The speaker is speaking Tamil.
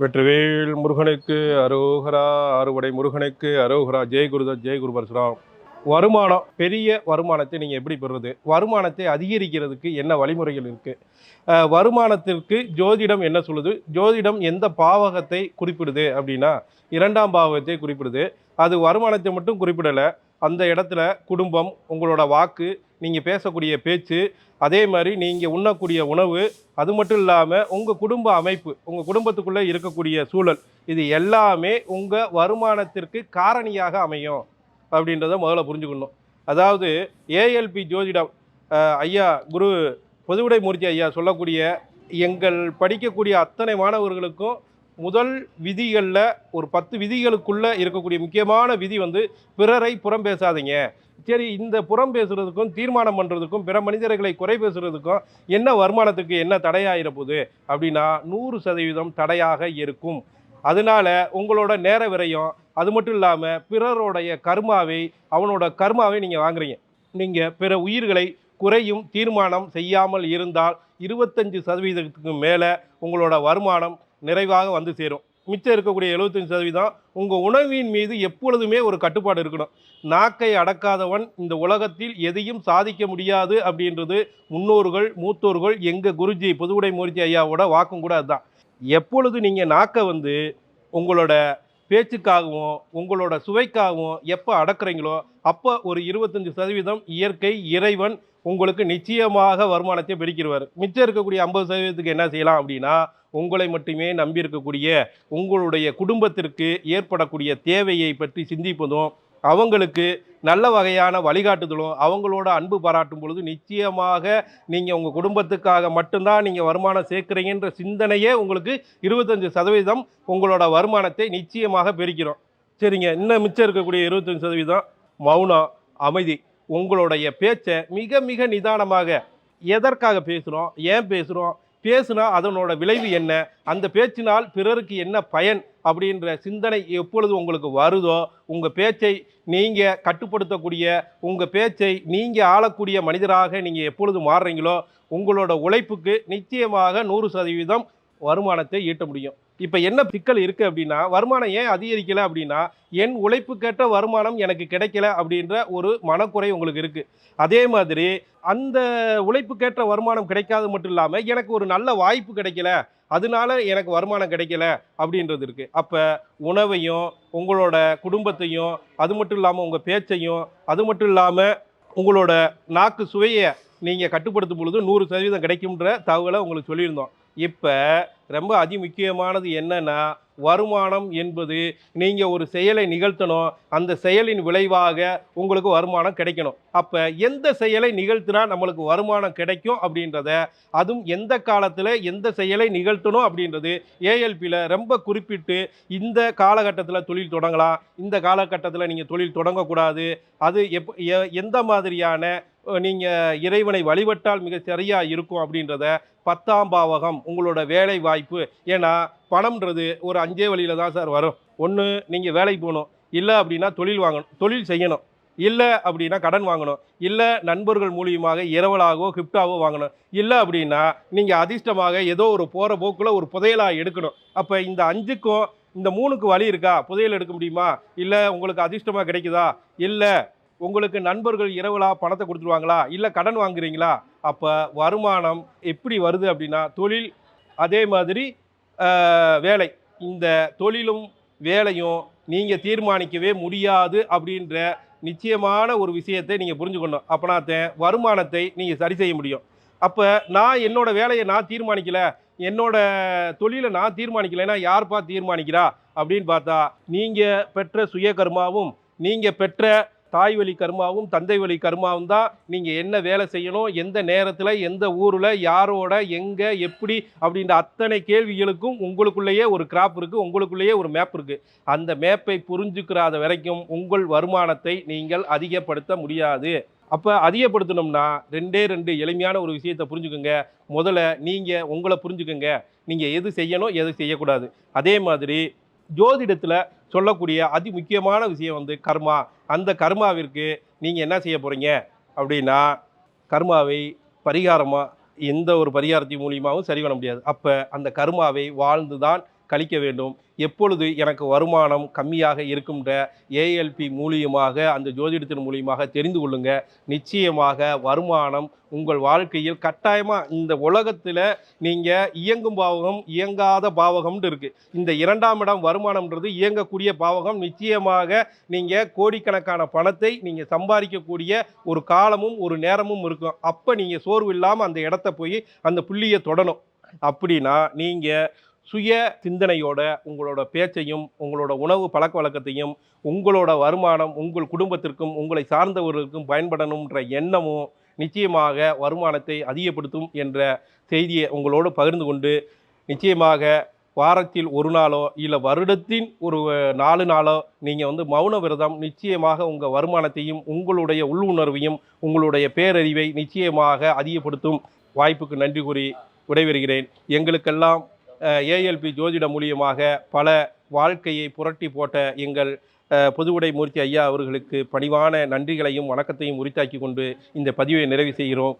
வெற்றிவேல் முருகனுக்கு அரோகரா அறுவடை முருகனுக்கு அரோகரா ஜெய் குருதத் ஜெய் குரு பரசுராம். வருமானம் பெரிய வருமானத்தை நீங்கள் எப்படி பெறுறது? வருமானத்தை அதிகரிக்கிறதுக்கு என்ன வழிமுறைகள் இருக்குது வருமானத்திற்கு ஜோதிடம் என்ன சொல்லுது? ஜோதிடம் எந்த பாவகத்தை குறிப்பிடுது அப்படின்னா இரண்டாம் பாவகத்தை குறிப்பிடுது. அது வருமானத்தை மட்டும் குறிப்பிடலை அந்த இடத்துல குடும்பம் உங்களோட வாக்கு நீங்கள் பேசக்கூடிய பேச்சு அதே மாதிரி நீங்கள் உண்ணக்கூடிய உணவு அது மட்டும் இல்லாமல் உங்கள் குடும்ப அமைப்பு உங்கள் குடும்பத்துக்குள்ளே இருக்கக்கூடிய சூழல் இது எல்லாமே உங்கள் வருமானத்திற்கு காரணியாக அமையும் அப்படின்றத முதல்ல புரிஞ்சுக்கணும். அதாவது ஏஎல்பி ஜோதிடம் ஐயா குரு பொதுவுடை மூர்த்தி ஐயா சொல்லக்கூடிய எங்கள் படிக்கக்கூடிய அத்தனை மாணவர்களுக்கும் முதல் விதிகளில் ஒரு பத்து விதிகளுக்குள்ளே இருக்கக்கூடிய முக்கியமான விதி வந்து பிறரை புறம் பேசாதீங்க. சரி இந்த புறம் பேசுறதுக்கும் தீர்மானம் பண்ணுறதுக்கும் பிற மனிதர்களை குறை பேசுறதுக்கும் என்ன வருமானத்துக்கு என்ன தடையாயிர அப்படின்னா நூறு சதவீதம் தடையாக இருக்கும். அதனால உங்களோட நேர விரையும் அது மட்டும் இல்லாமல் பிறருடைய கர்மாவை அவனோட கர்மாவை நீங்கள் வாங்குறீங்க. நீங்கள் பிற உயிர்களை குறையும் தீர்மானம் செய்யாமல் இருந்தால் இருபத்தஞ்சு சதவீதத்துக்கு மேலே உங்களோட வருமானம் நிறைவாக வந்து சேரும். மிச்சம் இருக்கக்கூடிய எழுபத்தஞ்சு சதவீதம் உங்கள் உணவின் மீது எப்பொழுதுமே ஒரு கட்டுப்பாடு இருக்கணும். நாக்கை அடக்காதவன் இந்த உலகத்தில் எதையும் சாதிக்க முடியாது அப்படின்றது முன்னோர்கள் மூத்தோர்கள் எங்கள் குருஜி புதுவுடை மூர்த்தி ஐயாவோட வாக்கும் கூட அதுதான். எப்பொழுது நீங்கள் நாக்கை வந்து உங்களோட பேச்சுக்காகவும் உங்களோட சுவைக்காகவும் எப்போ அடக்குறீங்களோ அப்போ ஒரு இருபத்தஞ்சி சதவீதம் இயற்கை இறைவன் உங்களுக்கு நிச்சயமாக வருமானத்தை பிடிக்கிறவர் மிச்சம் இருக்கக்கூடிய ஐம்பது சதவீதத்துக்கு என்ன செய்யலாம் அப்படின்னா உங்களை மட்டுமே நம்பி இருக்கக்கூடிய உங்களுடைய குடும்பத்திற்கு ஏற்படக்கூடிய தேவையை பற்றி சிந்திப்பதும் அவங்களுக்கு நல்ல வகையான வழிகாட்டுதலும் அவங்களோட அன்பு பாராட்டும் பொழுது நிச்சயமாக நீங்கள் உங்கள் குடும்பத்துக்காக மட்டும்தான் நீங்கள் வருமானம் சேர்க்குறீங்கன்ற சிந்தனையே உங்களுக்கு இருபத்தஞ்சி சதவீதம் உங்களோட வருமானத்தை நிச்சயமாக பெருக்கிறோம். சரிங்க. இன்னும் மிச்சம் இருக்கக்கூடிய இருபத்தஞ்சி சதவீதம் மௌனம் அமைதி. உங்களுடைய பேச்சை மிக மிக நிதானமாக எதற்காக பேசுகிறோம் ஏன் பேசுகிறோம் பேசுனா அதனோட விளைவு என்ன? அந்த பேச்சினால் பிறருக்கு என்ன பயன்? அப்படின்ற சிந்தனை எப்பொழுது உங்களுக்கு வருதோ உங்கள் பேச்சை நீங்கள் கட்டுப்படுத்தக்கூடிய உங்கள் பேச்சை நீங்கள் ஆளக்கூடிய மனிதராக நீங்கள் எப்பொழுது மாறுறீங்களோ உங்களோட உழைப்புக்கு நிச்சயமாக நூறு சதவீதம் வருமானத்தை ஈட்ட முடியும். இப்போ என்ன சிக்கல் இருக்குது அப்படின்னா வருமானம் ஏன் அதிகரிக்கலை அப்படின்னா என் உழைப்புக்கேற்ற வருமானம் எனக்கு கிடைக்கல அப்படின்ற ஒரு மனக்குறை உங்களுக்கு இருக்குது அதே மாதிரி அந்த உழைப்புக்கேற்ற வருமானம் கிடைக்காது மட்டும் இல்லாமல் எனக்கு ஒரு நல்ல வாய்ப்பு கிடைக்கல அதனால எனக்கு வருமானம் கிடைக்கல அப்படின்றது இருக்குது அப்போ உணவையும் உங்களோட குடும்பத்தையும் அது மட்டும் இல்லாமல் உங்கள் பேச்சையும் அது மட்டும் இல்லாமல் உங்களோட நாக்கு சுவையை நீங்கள் கட்டுப்படுத்தும் பொழுது நூறு சதவீதம் கிடைக்கும்ன்ற தகவலை உங்களுக்கு சொல்லியிருந்தோம். இப்போ ரொம்ப அதிமுக்கியமானது என்னன்னா வருமானம் என்பது நீங்கள் ஒரு செயலை நிகழ்த்தணும் அந்த செயலின் விளைவாக உங்களுக்கு வருமானம் கிடைக்கணும். அப்போ எந்த செயலை நிகழ்த்தினா நம்மளுக்கு வருமானம் கிடைக்கும் அப்படின்றத அதுவும் எந்த காலத்தில் எந்த செயலை நிகழ்த்தணும் அப்படின்றது ஏஎல்பியில் ரொம்ப குறிப்பிட்டு இந்த காலகட்டத்தில் தொழில் தொடங்கலாம். இந்த காலகட்டத்தில் நீங்கள் தொழில் தொடங்கக்கூடாது. அது எப் எ- எந்த மாதிரியான நீங்கள் இறைவனை வழிபட்டால் மிக சரியாக இருக்கும் அப்படின்றத பத்தாம் பாவகம் உங்களோட வேலை வாய்ப்பு ஏன்னா பணம்ன்றது ஒரு அஞ்சே வழியில் தான் சார் வரும். ஒன்று நீங்கள் வேலைக்கு போகணும். இல்லை அப்படின்னா தொழில் வாங்கணும். தொழில் செய்யணும். இல்லை அப்படின்னா கடன் வாங்கணும். இல்லை நண்பர்கள் மூலியமாக இரவலாகவோ கிஃப்டாகவோ வாங்கணும். இல்லை அப்படின்னா நீங்கள் அதிர்ஷ்டமாக ஏதோ ஒரு போகிற போக்கில் ஒரு புதையலாக எடுக்கணும். அப்போ இந்த அஞ்சுக்கும் இந்த மூணுக்கு வழி இருக்கா? புதையல் எடுக்க முடியுமா? இல்லை உங்களுக்கு அதிர்ஷ்டமாக கிடைக்குதா? இல்லை உங்களுக்கு நண்பர்கள் இரவலாக பணத்தை கொடுத்துருவாங்களா? இல்லை கடன் வாங்குறீங்களா? அப்போ வருமானம் எப்படி வருது அப்படின்னா தொழில் அதே மாதிரி வேலை. இந்த தொழிலும் வேலையும் நீங்கள் தீர்மானிக்கவே முடியாது அப்படின்ற நிச்சயமான ஒரு விஷயத்தை நீங்கள் புரிஞ்சுக்கணும். அப்போனாத்தேன் வருமானத்தை நீங்கள் சரி செய்ய முடியும். அப்போ நான் என்னோடய வேலையை நான் தீர்மானிக்கலை என்னோடய தொழிலை நான் தீர்மானிக்கலைன்னா யார்ப்பா தீர்மானிக்கிறா? அப்படின்னு பார்த்தா நீங்கள் பெற்ற சுயகர்மாவும் நீங்கள் பெற்ற தாய் வழி கர்மாவும் தந்தை வழி கர்மாவும் தான் நீங்கள் என்ன வேலை செய்யணும் எந்த நேரத்தில் எந்த ஊரில் யாரோட எங்கே எப்படி அப்படின்ற அத்தனை கேள்விகளுக்கும் உங்களுக்குள்ளேயே ஒரு கிராப் இருக்குது உங்களுக்குள்ளேயே ஒரு மேப் இருக்குது அந்த மேப்பை புரிஞ்சுக்கிறாத வரைக்கும் உங்கள் வருமானத்தை நீங்கள் அதிகப்படுத்த முடியாது. அப்போ அதிகப்படுத்தணும்னா ரெண்டே ரெண்டு எளிமையான ஒரு விஷயத்தை புரிஞ்சுக்கோங்க. முதல்ல நீங்கள் உங்களை புரிஞ்சுக்கோங்க. நீங்கள் எது செய்யணும் எது செய்யக்கூடாது. அதே மாதிரி ஜோதிடத்தில் சொல்லக்கூடிய அதி முக்கியமான விஷயம் வந்து கர்மா. அந்த கர்மாவிற்கு நீங்கள் என்ன செய்ய போகிறீங்க அப்படின்னா கர்மாவை பரிகாரமாக எந்த ஒரு பரிகாரத்தின் மூலியமாகவும் சரி பண்ண முடியாது. அப்போ அந்த கர்மாவை வாழ்ந்து தான் கழிக்க வேண்டும். எப்பொழுது எனக்கு வருமானம் கம்மியாக இருக்கின்ற ஏஎல்பி மூலியமாக அந்த ஜோதிடத்தின் மூலியமாக தெரிந்து கொள்ளுங்க. நிச்சயமாக வருமானம் உங்கள் வாழ்க்கையில் கட்டாயமாக இந்த உலகத்தில் நீங்கள் இயங்கும் பாவகம் இயங்காத பாவகம்னு இருக்குது இந்த இரண்டாம் இடம் வருமானம்ன்றது இயங்கக்கூடிய பாவகம். நிச்சயமாக நீங்கள் கோடிக்கணக்கான பணத்தை நீங்கள் சம்பாதிக்கக்கூடிய ஒரு காலமும் ஒரு நேரமும் இருக்கும். அப்போ நீங்கள் சோர்வு இல்லாமல் அந்த இடத்த போய் அந்த புள்ளியை தொடணும். அப்படின்னா நீங்கள் சுய சிந்தனையோட உங்களோட பேச்சையும் உங்களோட உணவு பழக்க வழக்கத்தையும் உங்களோட வருமானம் உங்கள் குடும்பத்திற்கும் உங்களை சார்ந்தவர்களுக்கும் பயன்படணுன்ற எண்ணமும் நிச்சயமாக வருமானத்தை அதிகப்படுத்தும் என்ற செய்தியை உங்களோடு பகிர்ந்து கொண்டு நிச்சயமாக வாரத்தில் ஒரு நாளோ இல்லை வருடத்தின் ஒரு நாலு நாளோ நீங்கள் வந்து மௌன விரதம் நிச்சயமாக உங்கள் வருமானத்தையும் உங்களுடைய உள்ளுணர்வையும் உங்களுடைய பேரறிவை நிச்சயமாக அதிகப்படுத்தும் வாய்ப்புக்கு நன்றி கூறி விடைபெறுகிறேன். எங்களுக்கெல்லாம் ஏஎல்பி ஜோதிடம் மூலியமாக பல வாழ்க்கையை புரட்டி போட்ட எங்கள் பொதுவுடை மூர்த்தி ஐயா அவர்களுக்கு பணிவான நன்றிகளையும் வணக்கத்தையும் உரித்தாக்கி கொண்டு இந்த பதிவை நிறைவு செய்கிறோம்.